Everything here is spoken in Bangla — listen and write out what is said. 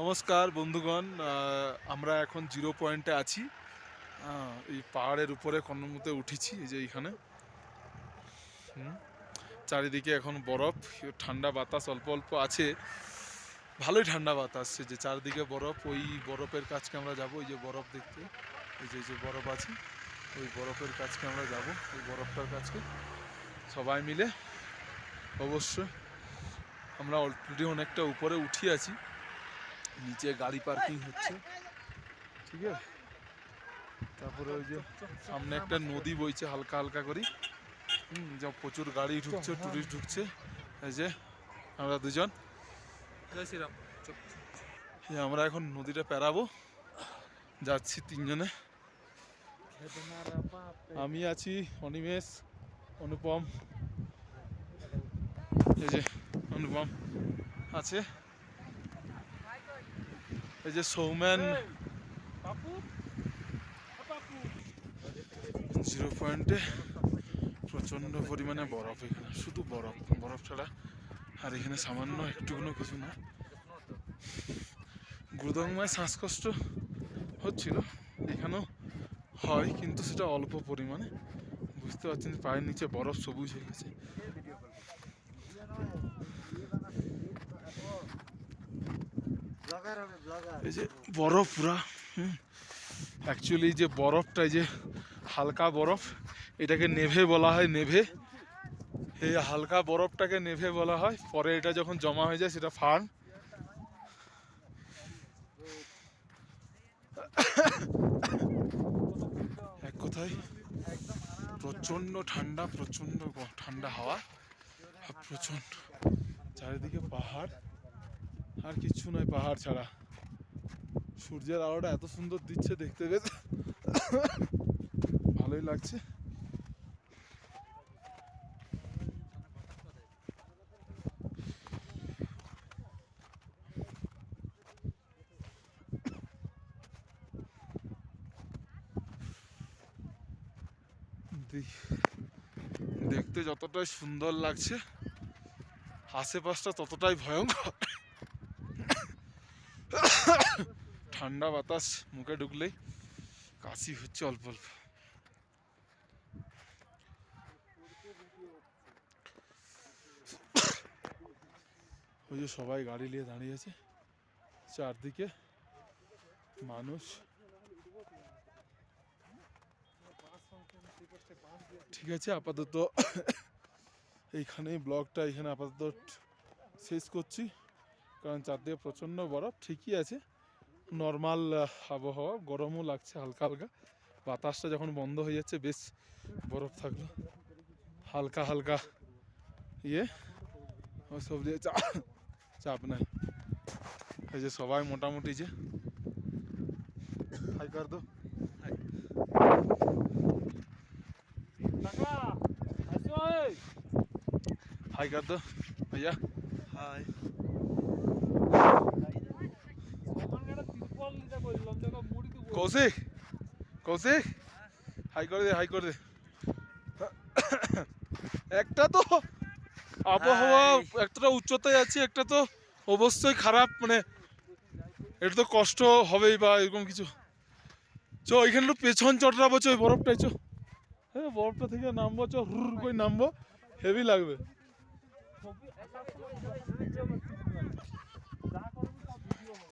নমস্কার বন্ধুগণ আমরা এখন জিরো পয়েন্টে আছি। এই পাহাড়ের উপরে কর্ণমতে উঠেছি, এই যে এইখানে। চারিদিকে এখন বরফ ঠান্ডা বাতাস অল্প অল্প আছে। ভালোই ঠান্ডা বাতাস যে চারিদিকে বরফ, ওই বরফের কাছকে আমরা যাব ওই যে বরফ দেখতে। এই যে যে বরফ আছে, ওই বরফের কাছকে আমরা যাব ওই বরফটার কাছকে। সবাই মিলে অবশ্যই আমরা অলরেডি অনেকটা উপরে উঠি আছি। নিচে গাড়ি পার্কিং হচ্ছে। ঠিক আছে? তারপরে ওই যে সামনে একটা নদী বইছে হালকা হালকা করে হুম যা প্রচুর গাড়ি ঢুকছে টুরিস্ট ঢুকছে। এই যে আমরা দুজন। জয় শ্রীরাম। আমরা এখন নদীটা পেরাবো। যাচ্ছি তিনজনে। আমি আছি অনিমেষ অনুপম। এই যে অনুপম আছে। এই যে সৌম্যান জিরো পয়েন্টে প্রচণ্ড পরিমাণে বরফ এখানে। শুধু বরফ বরফ ছাড়া আর এখানে সামান্য একটুকুনো কিছু না। গুরুদংমায় শ্বাসকষ্ট হচ্ছিল। এখানেও হয় কিন্তু সেটা অল্প পরিমাণে। বুঝতে পারছেন পায়ের নিচে বরফ সবুজ হয়ে গেছে। এই যে বরফ পুরা অ্যাকচুয়ালি যে বরফটা যে হালকা বরফ, এটাকে নেভে বলা হয়, নেভে। এই হালকা বরফটাকে নেভে বলা হয়, পরে এটা যখন জমা হয়ে যায়, সেটা ফার্ন। এক কথায় প্রচণ্ড ঠান্ডা প্রচণ্ড ঠান্ডা হাওয়া, আর প্রচণ্ড চারিদিকে পাহাড়। আর কিচ্ছু নয়, পাহাড় ছাড়া। সূর্যের আলোটা এত সুন্দর দিচ্ছে দেখতে, বেশ। ভালোই লাগছে। দেখ- দেখতে যতটাই সুন্দর লাগছে, আশেপাশটা ততটাই ভয়ঙ্কর। ঠান্ডা বাতাস, মুখে ঢুকলেই কাশি হচ্ছে অল্প অল্প। ওই যে সবাই গাড়ি নিয়ে দাঁড়িয়েছে চারদিকে মানুষ। ঠিক আছে, আপাতত এইখানেই ব্লগটা, এখানে আপাতত শেষ করছি, কারণ চারদিকে প্রচণ্ড বরফ, ঠিকই আছে। নর্মাল আবহাওয়া। গরমও লাগছে হালকা হালকা। বাতাসটা যখন বন্ধ হয়ে যাচ্ছে বেশ বরফ থাকল। হালকা হালকা। ইয়ে সব দিয়ে চাপ নাই। এই যে সবাই মোটামুটি যে। হাই কর দো। হাই কর দো। ভাইয়া। হাই। কৌশিক কৌশিক। হাই করে দে হাই করে দে। একটা তো আবহাওয়া একটা উচ্চতায় আছে একটা তো অবশ্যই খারাপ মানে এটা তো কষ্ট হবেই বা এরকম কিছু। চ এখানে একটু পেছন চটরাবো চ ওই বরফটাই চ। হ্যাঁ বরফটা থেকে নামবো চ হুর করে নামবো। হেভি লাগবে।